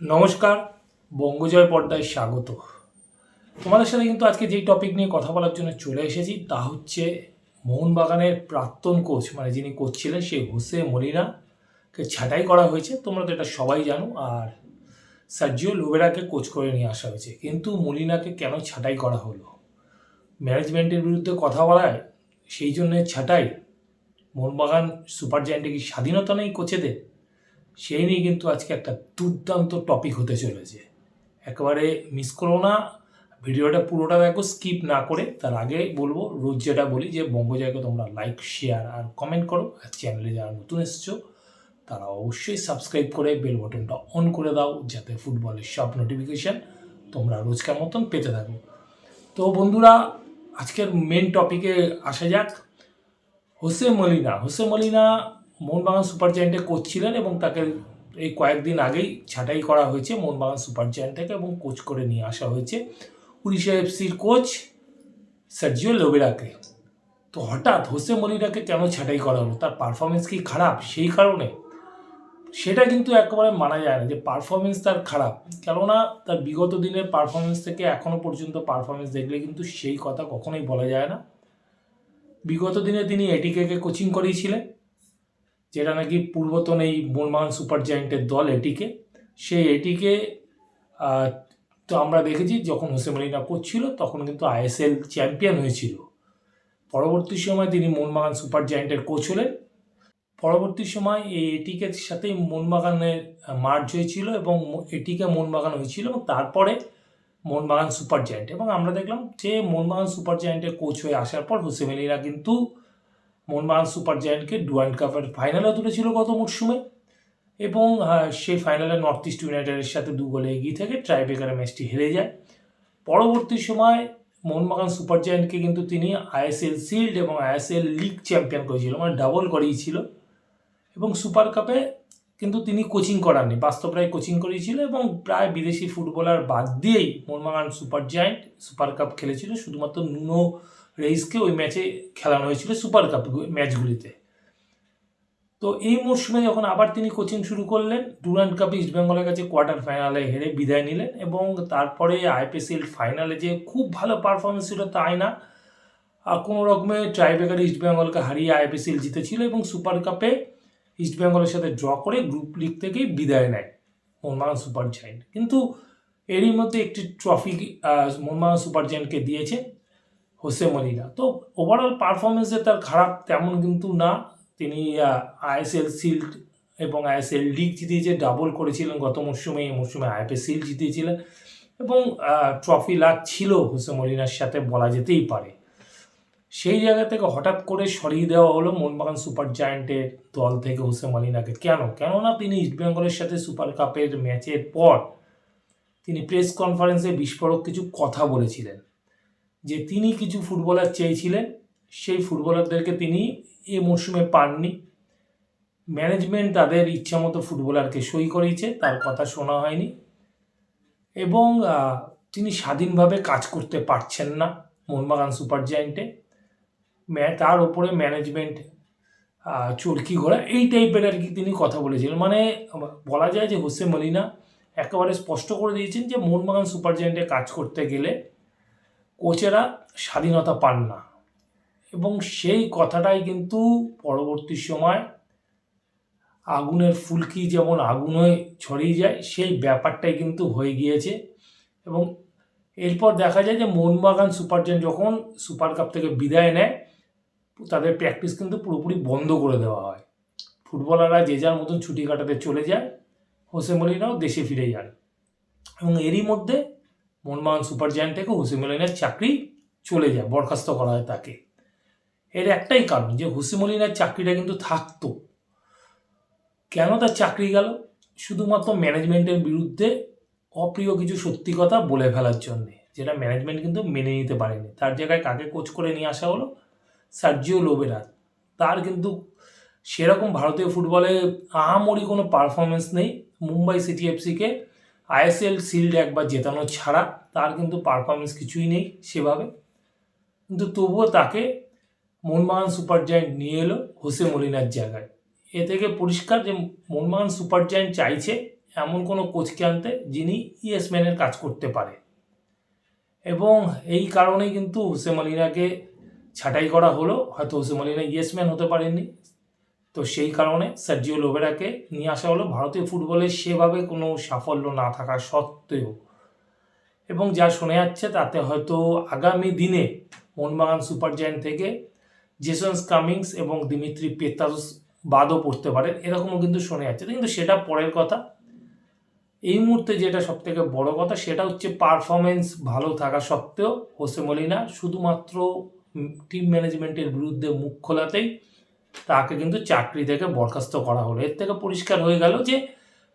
নমস্কার, বঙ্গজয় পর্দায় স্বাগত। তোমাদের সাথে কিন্তু আজকে যেই টপিক নিয়ে কথা বলার জন্য চলে এসেছি, তা হচ্ছে মোহনবাগানের প্রাক্তন কোচ মানে যিনি কোচ ছিলেন সেই হোসে মলিনাকে ছাঁটাই করা হয়েছে। তোমরা তো এটা সবাই জানো, আর সার্জিও লোবেরাকে কোচ করে নিয়ে আসা হয়েছে। কিন্তু মলিনাকে কেন ছাঁটাই করা হলো? ম্যানেজমেন্টের বিরুদ্ধে কথা বলায়, সেই জন্যে ছাঁটাই। মোহনবাগান সুপার জায়েন্টে কি স্বাধীনতা নেই কোচেদের সেই নিয়ে কিন্তু আজকে একটা দুর্দান্ত টপিক হতে চলেছে। একেবারে মিস করো না, ভিডিওটা পুরোটা দেখো স্কিপ না করে তার আগে বলব, রোজ যেটা বলি যে বঙ্গজয়কে তোমরা লাইক শেয়ার আর কমেন্ট করো, আর চ্যানেলে যারা নতুন এসছো, তারা অবশ্যই সাবস্ক্রাইব করে বেল বটনটা অন করে দাও, যাতে ফুটবলের সব নোটিফিকেশান তোমরা রোজকার মতন পেতে থাকো। তো বন্ধুরা, আজকের মেন টপিকে আসা যাক, Jose Molina Jose Molina Mohun Bagan super জায়েন্টে coach ছিলেন এবং তাকে এই কয়েকদিন আগেই ছাঁটাই করা হয়েছে। মোহনবাগান সুপার জায়েন্ট থেকে এবং কোচ করে নিয়ে আসা হয়েছে। উড়িষ্যা এফসির কোচ সার্জিও লোবেরাকে। তো হঠাৎ হোসে মলিনাকে কেন ছাঁটাই করা হলো তার পারফরমেন্স কি খারাপ? সেই কারণে। সেটা কিন্তু একেবারে মানা যায় না যে পারফরমেন্স তার খারাপ। কেননা তার বিগত দিনের পারফরমেন্স থেকে এখনও পর্যন্ত পারফরমেন্স দেখলে কিন্তু সেই কথা কখনোই বলা যায় না। বিগত দিনে তিনি এটিকেকে কোচিং করিয়েছিলেন। যেটা নাকি পূর্বতন এই মোহনবাগান সুপার জায়েন্টের দল এটিকে, সেই এটিকে তো আমরা দেখেছি যখন হোসে মলিনা কোচ ছিল, তখন কিন্তু আইএসএল চ্যাম্পিয়ন হয়েছিল। পরবর্তী সময় তিনি মোহনবাগান সুপার জায়েন্টের কোচ হলেন। পরবর্তী সময় এই এটিকে সাথেই মোহনবাগানের মার্চ হয়েছিল এবং এটিকে মোহনবাগান হয়েছিল এবং তারপরে মোহনবাগান সুপার জায়েন্ট এবং আমরা দেখলাম যে মোহনবাগান সুপার জায়েন্টের কোচ হয়ে আসার পর হোসে মলিনা কিন্তু মোহনবাগান সুপার জায়েন্টকে ডুয়ান কাপের ফাইনালে তুলেছিল গত মরশুমে। এবং সেই ফাইনালে নর্থ ইস্ট ইউনাইটেডের সাথে দু গোলে এগিয়ে থেকে ট্রাইবেকারের ম্যাচটি হেরে যায়। পরবর্তী সময় মোহনবাগান সুপার জায়েন্টকে কিন্তু তিনি আইএসএল শিল্ড এবং আইএসএল লিগ চ্যাম্পিয়ন করেছিল মানে ডাবল করিয়েছিল এবং সুপার কাপে কিন্তু তিনি কোচিং করাননি বাস্তব প্রায় কোচিং করিয়েছিল এবং প্রায় বিদেশি ফুটবলার বাদ দিয়েই Mohun Bagan super giant super cup খেলেছিল। শুধুমাত্র নুনো রেইসকে ওই ম্যাচে খেলানো হয়েছিল, সুপার কাপ ম্যাচগুলিতে। তো এই মরশুমে যখন আবার তিনি কোচিং শুরু করলেন, ডুরান্ট কাপে ইস্টবেঙ্গলের কাছে কোয়ার্টার ফাইনালে হেরে বিদায় নিলেন এবং তারপরে আইপিএসএল ফাইনালে যে খুব ভালো পারফরমেন্স ছিল তাই না কোনো রকমে ট্রাইবেকার ইস্টবেঙ্গলকে হারিয়ে আইপিএসএল জিতেছিল এবং সুপার কাপে ইস্টবেঙ্গলের সাথে ড্র করে গ্রুপ লিগ থেকেই বিদায় নেয় মোহনবাগান সুপার জায়েন্ট। কিন্তু এরই মধ্যে একটি ট্রফি মোহনবাগান সুপার জায়েন্টকে দিয়েছে। Jose Molina. তো ওভারঅল পারফরমেন্সে তার খারাপ তেমন কিন্তু না। তিনি আইএসএল শিল্ড এবং আইএসএল লিগ জিতিয়েছে ডাবল করেছিলেন গত মরশুমে, এই মরশুমে আইপিএল শিল্ড জিতিয়েছিলেন এবং ট্রফি লাভ ছিল হোসে মলিনার সাথে বলা যেতেই পারে। সেই জায়গা থেকে হঠাৎ করে সরিয়ে দেওয়া হলো মোহনবাগান সুপার জায়ান্টের দল থেকে হোসে মলিনাকে। কেন? কেননা তিনি ইস্টবেঙ্গলের সাথে সুপার কাপের ম্যাচের পর তিনি প্রেস কনফারেন্সে বিস্ফোরক কিছু কথা বলেছিলেন। যে তিনি কিছু ফুটবলার চেয়েছিলেন, সেই ফুটবলারদেরকে তিনি এ মরশুমে পাননি। ম্যানেজমেন্ট তাদের ইচ্ছামতো ফুটবলারকে সই করিয়েছে তার কথা শোনা হয়নি এবং তিনি স্বাধীনভাবে কাজ করতে পারছেন না মোহনবাগান সুপার জায়েন্টে। তার উপরে ম্যানেজমেন্ট চরকি ঘোরা এই টাইপের আর কি তিনি কথা বলেছিলেন। মানে বলা যায় যে হোসে মলিনা একেবারে স্পষ্ট করে দিয়েছেন যে মোহনবাগান সুপার জায়েন্টে কাজ করতে গেলে কোচেরা স্বাধীনতা পান না। এবং সেই কথাটাই কিন্তু পরবর্তী সময় আগুনের ফুলকি যেমন আগুন হয়ে ছড়িয়ে যায়, সেই ব্যাপারটাই কিন্তু হয়ে গিয়েছে। এবং এরপর দেখা যায় যে মোহনবাগান সুপার জায়েন্ট যখন সুপার কাপ থেকে বিদায় নেয়, তাদের প্র্যাকটিস কিন্তু পুরোপুরি বন্ধ করে দেওয়া হয়। ফুটবলাররা যে যার মতন ছুটি কাটাতে চলে যায়, হোসে মলিনাও দেশে ফিরে যান। এবং এরই মধ্যে মোহনবাগান সুপার জায়ান্ট থেকে চাকরি চলে যায়, বরখাস্ত করা হয় তাকে। এর একটাই কারণ যে হোসে মলিনার চাকরিটা কিন্তু থাকতো। কেন তার চাকরি গেল? শুধুমাত্র ম্যানেজমেন্টের বিরুদ্ধে অপ্রিয় কিছু সত্যি কথা বলে ফেলার জন্যে, যেটা ম্যানেজমেন্ট কিন্তু মেনে নিতে পারেনি। তার জায়গায় কাকে কোচ করে নিয়ে আসা হলো? সার্জিও লোবেরা তার কিন্তু সেরকম ভারতীয় ফুটবলে আহামরি কোনো পারফরমেন্স নেই। মুম্বাই সিটি এফসিকে আইএসএল শিল্ড একবার জেতানো ছাড়া তার কিন্তু পারফরমেন্স কিছুই নেই সেভাবে। কিন্তু তবুও তাকে মোহনবাগান সুপার জায়েন্ট নিয়ে এলো হোসে মলিনার জায়গায়। এ থেকে পরিষ্কার যে মোহনবাগান সুপার জায়েন্ট চাইছে এমন কোনো কোচকে আনতে যিনি ইয়েসম্যানের কাজ করতে পারে। এবং এই কারণেই কিন্তু হোসে মলিনাকে ছাঁটাই করা হলো। হয়তো হোসে মলিনা ইয়েসম্যান হতে পারেননি। তো সেই কারণে সার্জিও লোবেরাকে নিয়ে আসা হলো। ভারতীয় ফুটবলে সেভাবে কোনো সাফল্য না থাকা সত্ত্বেও। এবং যা শোনা যাচ্ছে, তাতে হয়তো আগামী দিনে মোহনবাগান সুপার জায়ান্ট থেকে জেসন্স কামিংস এবং দিমিত্রি পেতাস বাদও পড়তে পারেন এরকমও কিন্তু শোনা যাচ্ছে। কিন্তু সেটা পরের কথা। এই মুহূর্তে যেটা সব থেকে বড় কথা, সেটা হচ্ছে পারফরমেন্স ভালো থাকা সত্ত্বেও, হোসে মলিনা শুধুমাত্র টিম ম্যানেজমেন্টের বিরুদ্ধে মুখ খোলাতেই তাকে কিন্তু চাকরি থেকে বরখাস্ত করা হলো। এর থেকে পরিষ্কার হয়ে গেল যে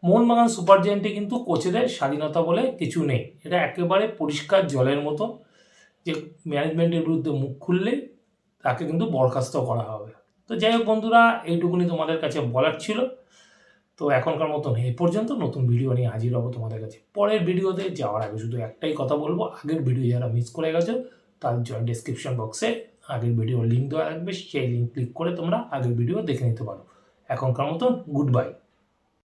মোহনবাগান সুপার জায়েন্টে কিন্তু কোচেদের স্বাধীনতা বলে কিছু নেই। এটা একেবারে পরিষ্কার জলের মতো যে ম্যানেজমেন্টের বিরুদ্ধে মুখ খুললে তাকে কিন্তু বরখাস্ত করা হবে। তো যাই হোক বন্ধুরা, এইটুকুনি তোমাদের কাছে বলার ছিল। তো এখনকার মতন এই পর্যন্ত। নতুন ভিডিও নিয়ে হাজির হব তোমাদের কাছে। পরের ভিডিওতে যাওয়ার আগে শুধু একটাই কথা বলব। আগের ভিডিও যারা মিস করে গেছো, তার জন্য ডিসক্রিপশন বক্সে আগের ভিডিওর লিঙ্ক দেওয়া থাকবে সেই লিঙ্ক ক্লিক করে তোমরা আগের ভিডিও দেখে নিতে পারো। এখনকার মতন গুড বাই